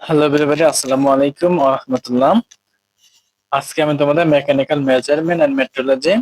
Hello everybody আসসালামু আলাইকুম ওয়া রাহমাতুল্লাহ আজকে আমি তোমাদের মেকানিক্যাল মেজারমেন্ট এন্ড মেট্রোলজি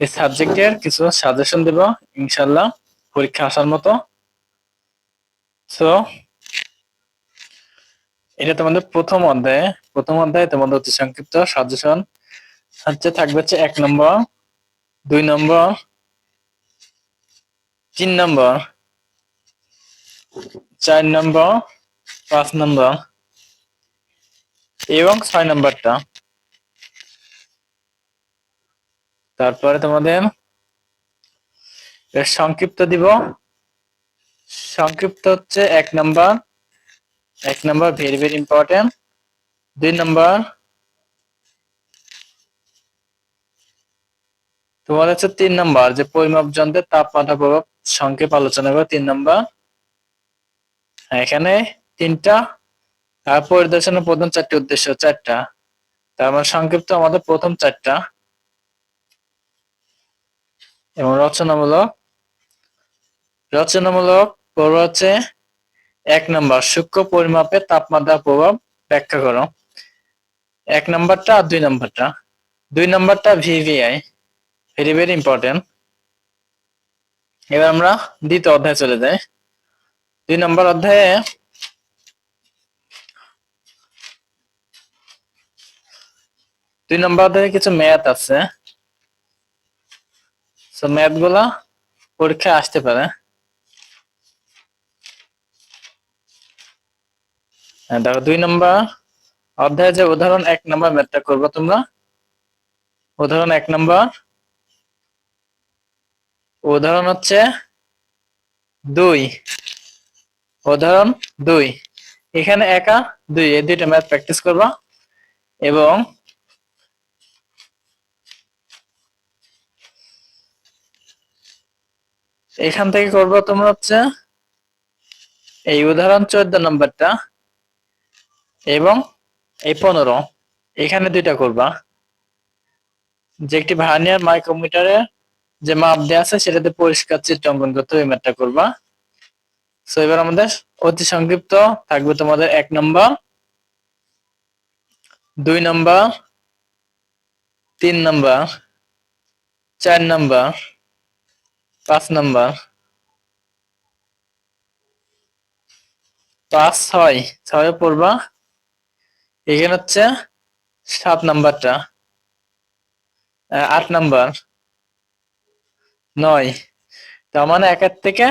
এই সাবজেক্টের কিছু সাজেশন দেব, ইনশাআল্লাহ, পরীক্ষা আসার মতো। সো এটা তোমাদের প্রথম অধ্যায়ে। প্রথম অধ্যায়ে তোমাদের অতি সংক্ষিপ্ত সাজেশন হচ্ছে থাকবে হচ্ছে এক নম্বর, দুই নম্বর, তিন নম্বর, চার নম্বর পাঁচ নম্বর। এবং ছয় নম্বরটা। তারপরে তোমাদের সংক্ষিপ্ত দিব। সংক্ষিপ্ত হচ্ছে এক নম্বর। এক নম্বর ভেরি ভেরি ইম্পর্টেন্ট দুই নম্বর। তোমার হচ্ছে তিন নম্বর, যে পরিমাপ যন্ত্রের তাপমাত্রা প্রভাব সংক্ষেপ আলোচনা করব তিন নম্বর। এখানে তিনটা পরিদর্শনের প্রথম চারটি উদ্দেশ্য চারটা। তার মানে সংক্ষিপ্ত আমাদের প্রথম চারটা। এবং রচনামূলক। রচনামূলক পর্ব হচ্ছে এক নম্বর, সূক্ষ্ম পরিমাপে তাপমাত্রা প্রভাব ব্যাখ্যা করো। এক নম্বরটা আর দুই নম্বরটা। দুই নম্বরটা ভিভিআই ভেরি ভেরি ইম্পর্টেন্ট এবার আমরা দ্বিতীয় অধ্যায়ে চলে যাই। দুই নম্বর অধ্যায়ে দুই নম্বর অধ্যায়ে কিছু ম্যাথ আছে। তো ম্যাথগুলা পরীক্ষায় আসতে পারে। হ্যাঁ দেখো, দুই নম্বর অধ্যায়ে যে উদাহরণ, এক নম্বর ম্যাথটা করব তোমরা। উদাহরণ এক নম্বর। উদাহরণ হচ্ছে দুই। উদাহরণ দুই। এখানে একা দুই, এই দুইটা ম্যাথ প্র্যাকটিস করবা। এবং এখান থেকে করব তোমরা হচ্ছে এই উদাহরণ চোদ্দ নম্বরটা এবং এই পনেরো। এখানে দুইটা করবা। যে একটি ভার্নিয়ার মাইক্রোমিটারে যে মাপ দেওয়া আছে সেটাতে পরিষ্কার চিত্র অঙ্কন করতে ওই ম্যাথটা করবা। সো এবার আমাদের অতি সংক্ষিপ্ত থাকবে তোমাদের এক নম্বর, দুই নম্বর, তিন নম্বর, চার নম্বর পাঁচ নম্বর। পাঁচ, ছয় ছয় পড়বা। এখানে হচ্ছে সাত নাম্বারটা। আট নাম্বার। নয়। তার মানে একের থেকে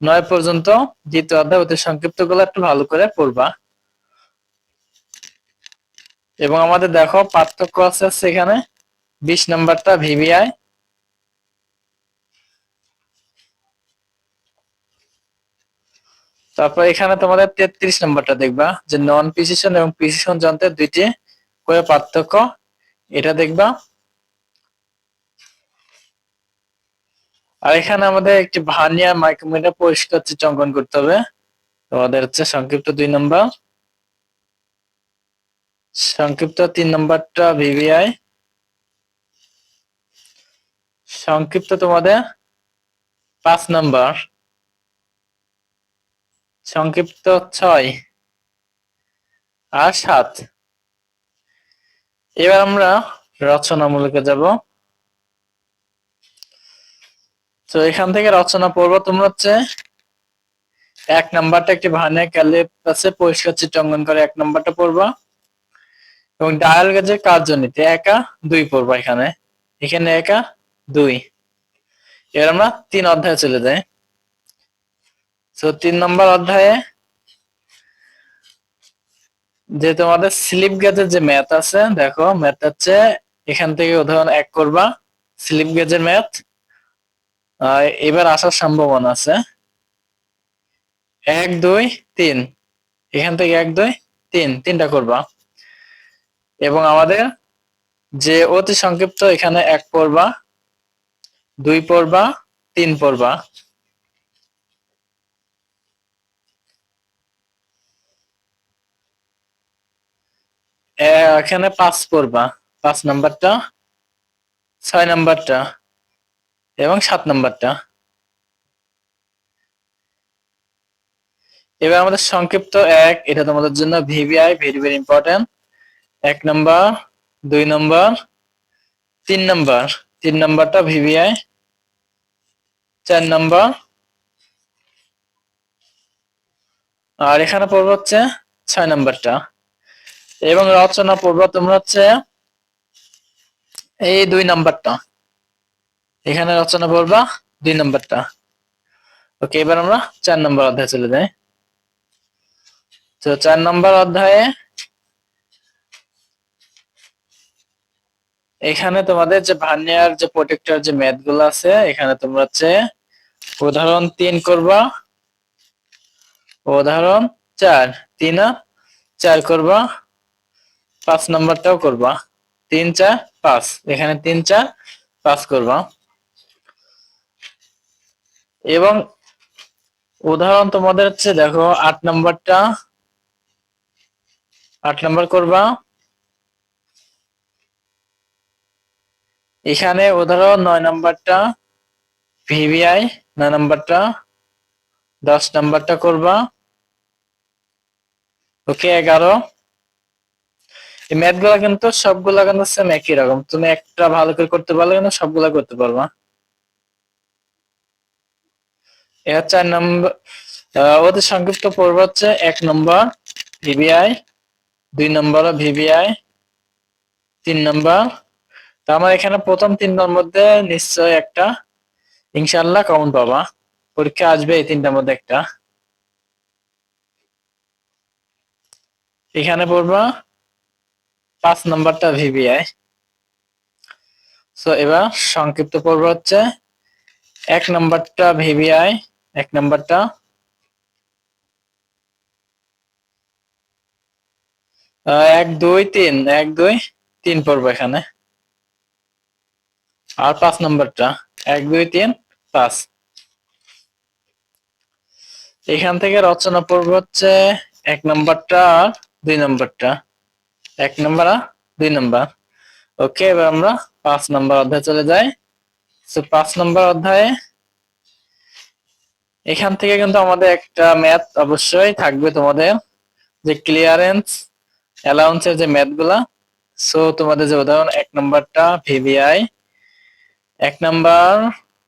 নয় পর্যন্ত দ্বিতীয় অধ্যায় অতি সংক্ষিপ্তগুলো একটু ভালো করে পড়বা। এবং আমাদের দেখো পার্থক্য আছে সেখানে বিশ নাম্বারটা ভিভিআই তারপর এখানে তোমাদের তেত্রিশ নাম্বারটা দেখবা, যে নন প্রিসিশন এবং প্রিসিশন যন্ত্রের দুইটি করে পার্থক্য। এটা দেখবা। আর এখানে আমাদের একটি ভানিয়া মাইক্রোমিটার পরিষ্কার চিত্র অঙ্কন করতে হবে। তোমাদের হচ্ছে সংক্ষিপ্ত দুই নম্বর। সংক্ষিপ্ত তিন নম্বরটা ভিভিআই। সংক্ষিপ্ত তোমাদের পাঁচ নম্বর। সংক্ষিপ্ত ছয় আর সাত। এবার আমরা রচনামূলকে যাব। তো এখান থেকে রচনা পড়ব তোমরা হচ্ছে এক নাম্বারটা একটি ভার্নিয়ার ক্যালিপ আছে, পরিষ্কার চিত্র অঙ্কন করে এক নাম্বারটা পড়বা। এবং ডায়াল গেজের কার্যনীতি, একা দুই পড়বা এখানে। এখানে একা দুই। এবার আমরা তিন অধ্যায়ে চলে যাই। তো তিন নম্বর অধ্যায়ে যে তোমাদের স্লিপ গেজের যে ম্যাথ আছে, দেখো ম্যাথ হচ্ছে এখান থেকে উদাহরণ এক করবা, স্লিপ গেজের ম্যাথ এবার আসার সম্ভাবনা আছে। এক, দুই, তিন। এখান থেকে এক, দুই, তিন, তিনটা করবা। এবং আমাদের যে অতি সংক্ষিপ্ত এখানে এক পড়বা, দুই পড়বা, তিন পড়বা। এখানে পাঁচ পড়বা। পাঁচ নাম্বারটা, ছয় নাম্বারটা এবং সাত নাম্বারটা। এবার আমাদের সংক্ষিপ্ত এক, এটা তোমাদের জন্য ভিভিআই, ভেরি ভেরি ইম্পর্টেন্ট এক নাম্বার, দুই নাম্বার, তিন নাম্বার। তিন নাম্বারটা ভিভিআই, চার নাম্বার। আর এখানে পড়ব হচ্ছে ছয় নাম্বারটা। এবং রচনা পড়ব তোমরা হচ্ছে এই দুই নাম্বারটা। এখানে রচনা পড়বা দুই নাম্বারটা। ওকে, এবার আমরা চার নাম্বার অধ্যায়ে চলে যাই। তো চার নাম্বার অধ্যায়ে এখানে তোমাদের যে ভার্নিয়ার, যে প্রোটেক্টর, যে ম্যাথগুলো আছে, এখানে তোমরা হচ্ছে উদাহরণ তিন করবা, উদাহরণ চার, তিন চার করবা পাঁচ নাম্বারটাও করবা। তিন, চার, পাঁচ। এখানে তিন, চার, পাঁচ করবা। এবং উদাহরণ তোমাদের হচ্ছে দেখো, আট নাম্বারটা, আট নাম্বার করবা। এখানে উদাহরণ নয় নাম্বারটা, ভিভিআই নয় নাম্বারটা, দশ নাম্বারটা করবা। ওকে, এগারো। এই ম্যাথগুলা কিন্তু সবগুলা কিন্তু সেম একই রকম। তুমি একটা ভালো করে করতে পারলে কিন্তু সবগুলা করতে পারবা। চার নম্বর ওদের সংক্ষিপ্ত পর্ব হচ্ছে এক নম্বর ভিভিআই, দুই নম্বর ভিভিআই, তিন নম্বর। তো আমার এখানে প্রথম তিনটার মধ্যে নিশ্চয় একটা ইনশাল্লাহ কমন পাবা। পরীক্ষা আসবে এই তিনটার মধ্যে একটা। এখানে পড়বা পাঁচ নম্বরটা ভিভিআই সো এবার সংক্ষিপ্ত পর্ব হচ্ছে, এক নম্বরটা ভিভিআই এক নম্বরটা এক, দুই, তিন, এক, দুই, তিন পর্ব এখানে। আর পাঁচ নম্বরটা, এক, দুই, তিন, পাঁচ। এখান থেকে রচনা পর্ব হচ্ছে এক নম্বরটা আর দুই নম্বরটা। এক নম্বর আর দুই নম্বর। ওকে, এবার আমরা পাঁচ নম্বর অধ্যায় চলে যাই। তো পাঁচ নম্বর অধ্যায়ে এখান থেকে কিন্তু আমাদের একটা ম্যাথ অবশ্যই থাকবে তোমাদের। যে ক্লিয়ারেন্স অ্যালাউন্সের যে ম্যাথগুলা সো তোমাদের যে উদাহরণ, এক নম্বরটা ভিভিআই এক নাম্বার,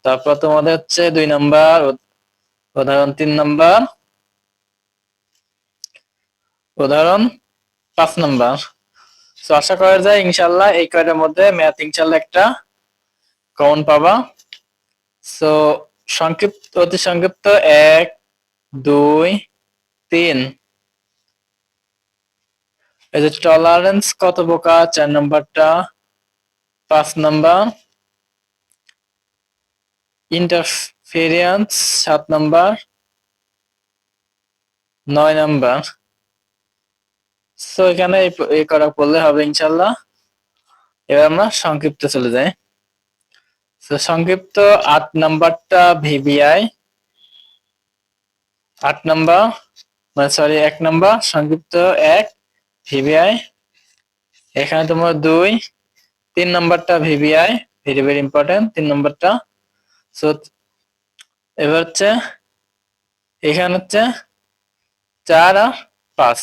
তারপর তোমাদের হচ্ছে দুই নাম্বার উদাহরণ তিন নাম্বার, উদাহরণ পাঁচ নাম্বার। আশা করা যায় ইনশাল্লাহ এই কয়টার মধ্যে ম্যাথ ইনশাল্লাহ একটা কমন পাবা। সো সংক্ষিপ্ত, অতি সংক্ষিপ্ত, এক, দুই, তিন। এই যে টলারেন্স কত বোকা? চার নাম্বারটা। পাঁচ নাম্বার। ইন্টারফেরিয়েন্স সাত নাম্বার। নয় নাম্বার। সো এখানে এই করা করলে হবে ইনশাল্লাহ। এবার আমরা সংক্ষিপ্ত চলে যাই। তো সংক্ষিপ্ত আট নাম্বারটা ভিবিআই আট নাম্বার মানে সরি এক নাম্বার, সংক্ষিপ্ত এক ভিবিআই এখানে তোমার দুই, তিন নাম্বারটা ভিবিআই ভেরি ভেরি ইম্পর্টেন্ট, তিন নাম্বারটা। সো এবার হচ্ছে, এখানে হচ্ছে চার আর পাঁচ।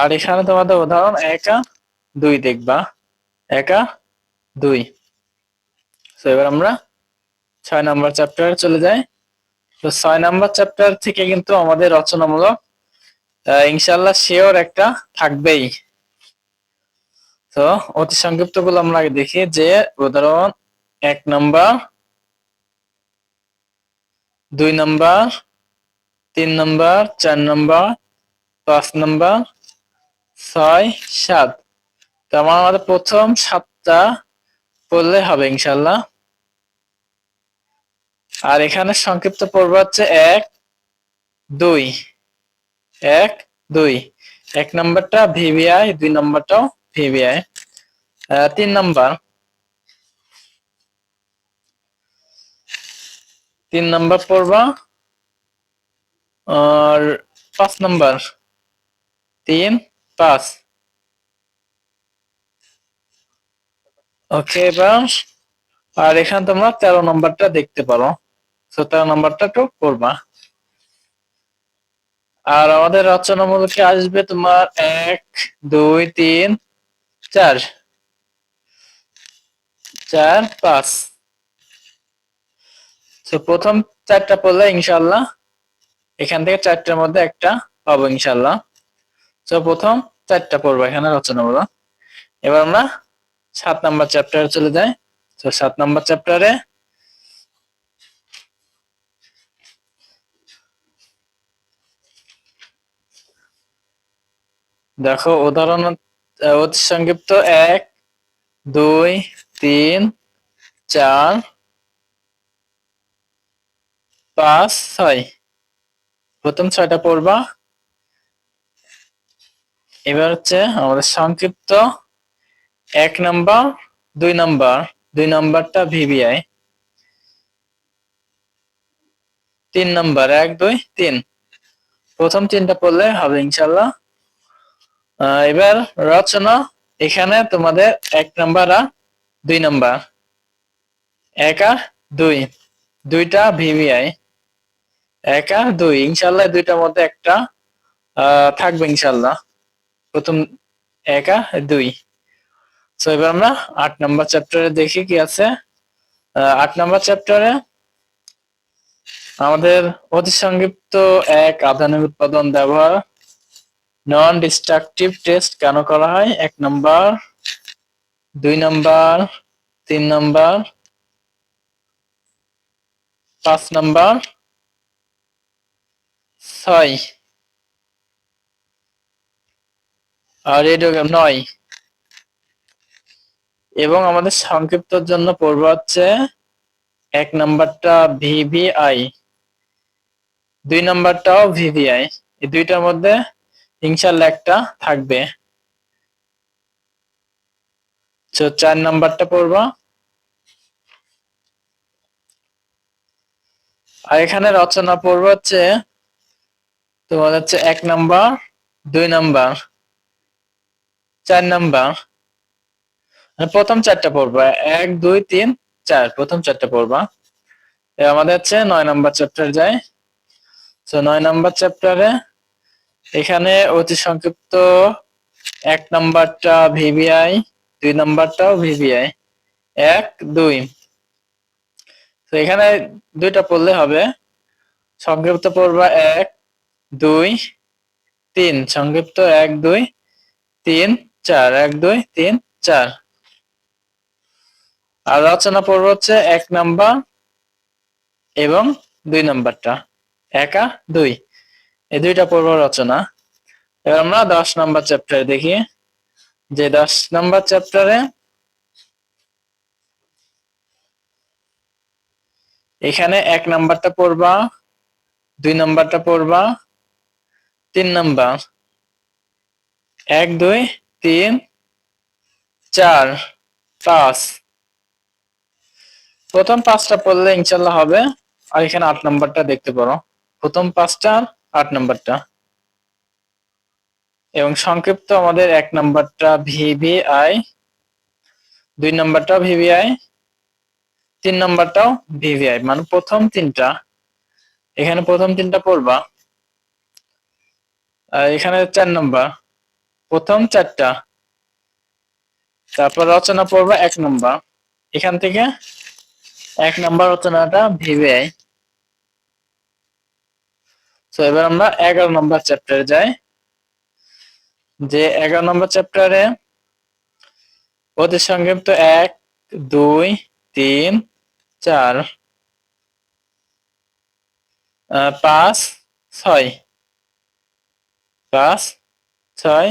আর এখানে তোমাদের উদাহরণ একা দুই দেখবা। একা দুই। তো এবার আমরা ছয় নাম্বার চ্যাপ্টারে চলে যাই। তো ছয় নাম্বার চ্যাপ্টার থেকে কিন্তু আমাদের রচনামূলক ইনশাল্লাহ শিওর একটা থাকবেই। তো অতি সংক্ষিপ্তগুলো আমরা আগে দেখি যে উদাহরণ এক নাম্বার, দুই নাম্বার, তিন নাম্বার, চার নাম্বার, পাঁচ নাম্বার ছয়, সাত। তো আমাদের প্রথম সাতটা পড়লে হবে, ইনশাল্লাহ। আর এখানে সংক্ষিপ্ত পর্ব হচ্ছে এক, দুই। এক দুই। এক নম্বরটা ভিভিআই, দুই নম্বরটাও ভিভিআই। তিন নম্বর। তিন নম্বর পড়বা আর পাঁচ নম্বর। তিন পাঁচ ওকে এবার আর এখানে তোমরা তেরো নম্বরটা দেখতে পারো। তো তেরো নম্বরটা একটু করবা আর আমাদের রচনামূলকে আসবে তোমার এক, দুই, তিন, চার। চার, পাঁচ। তো প্রথম চারটা পড়লে ইনশাল্লাহ এখান থেকে চারটার মধ্যে একটা পাবো ইনশাল্লাহ তো প্রথম চারটা পড়ব এখানে রচনামূলক এবার আমরা সাত নাম্বার চ্যাপ্টারে চলে যাই। তো সাত নাম্বার চ্যাপ্টারে দেখো, উদাহরণ অতি সংক্ষিপ্ত। এক, দুই, তিন, চার, পাঁচ, ছয়। প্রথম ছয়টা পড়বা এবার হচ্ছে আমাদের সংক্ষিপ্ত এক নাম্বার, দুই নাম্বার, দুই নাম্বারটা ভিভিআই। তিন নাম্বার, এক, দুই, তিন। প্রথম তিনটা পড়লে হবে ইনশাল্লাহ এবার রচনা, এখানে তোমাদের এক নাম্বার আর দুই নাম্বার। এক আর দুই, দুইটা ভিভিআই। এক আর দুই ইনশাল্লাহ দুইটার মধ্যে একটা থাকবে ইনশাল্লাহ প্রথম একা দুই। তো এবার আমরা আট নম্বর চ্যাপ্টারে দেখি কি আছে। আট নম্বর চ্যাপ্টারে আমাদের অতি সংক্ষিপ্ত এক আধুনিক উৎপাদন ব্যবহার নন ডিস্ট্রাকটিভ টেস্ট কেন করা হয়? এক নম্বর, দুই নম্বর, তিন নম্বর, পাঁচ নাম্বার, ছয় আর রেডিওগ্রাম নয়। এবং আমাদের সংক্ষিপ্তর জন্য পড়ব হচ্ছে এক নাম্বারটা ভিভিআই। দুই নাম্বারটাও ভিভিআই। এই দুইটার মধ্যে ইনশাল্লাহ একটা থাকবে। তো চার নাম্বারটা পড়বা। আর এখানে রচনা পড়ব হচ্ছে তোমার হচ্ছে এক নাম্বার, দুই নাম্বার। চার নাম্বার। মানে প্রথম চারটা পড়বা। এক, দুই, তিন, চার, প্রথম চারটা পড়বা। আমাদের হচ্ছে নয় নাম্বার চ্যাপ্টার যায়। তো নয় নাম্বার চ্যাপ্টারে এখানে অতি সংক্ষিপ্ত এক নাম্বারটা ভিভিআই দুই নাম্বারটাও ভিভিআই এক, দুই। তো এখানে দুইটা পড়লে হবে। সংক্ষিপ্ত পড়বা এক, দুই, তিন। সংক্ষিপ্ত এক, দুই, তিন। চার, এক, দুই, তিন, চার। আর রচনা পড়ব হচ্ছে এক নাম্বার এবং দুই নাম্বারটা। একা, দুই। এই দুইটা পড়ব রচনা। এবার আমরা দশ নাম্বার চ্যাপ্টারে দেখি। যে দশ নাম্বার চ্যাপ্টারে এখানে এক নাম্বারটা পড়বা, দুই নাম্বারটা পড়বা, তিন নাম্বার। এক, দুই তিন, চার, পাঁচ। প্রথম পাঁচটা পড়লে ইনশাল্লাহ হবে। আর এখানে আট নাম্বারটা দেখতে পারো। প্রথম পাঁচটা আট নাম্বারটা। এবং সংক্ষিপ্ত আমাদের এক নাম্বারটা ভিভিআই, দুই নাম্বারটা ভিভিআই, তিন নাম্বারটাও ভিভিআই। মানে প্রথম তিনটা। এখানে প্রথম তিনটা পড়বা। এখানে চার নাম্বার। প্রথম চারটা। তারপর রচনা পড়বা এক নম্বর। এখান থেকে এক নম্বর রচনাটা ভিভিআই তো এবার আমরা এগারো নম্বর চ্যাপ্টারে যাই। যে এগারো নম্বর চ্যাপ্টারে অতি সংক্ষিপ্ত এক, দুই, তিন, চার পাঁচ, ছয়। পাঁচ, ছয়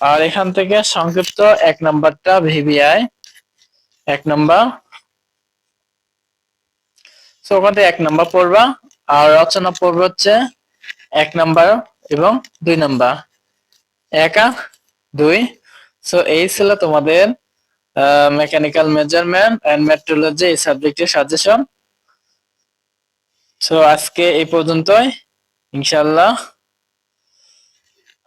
আর এখান থেকে সংক্ষিপ্ত এক নাম্বারটা ভিভিআই। এক নাম্বার। তো ওখান থেকে এক নাম্বার পড়বা। আর রচনা পড়বে হচ্ছে এক নাম্বার এবং দুই নাম্বার। এক দুই। সো এই ছিল তোমাদের মেকানিক্যাল মেজারমেন্ট এন্ড মেট্রোলজি এই সাবজেক্টের সাজেশন সো আজকে এই পর্যন্তই। ইনশাল্লাহ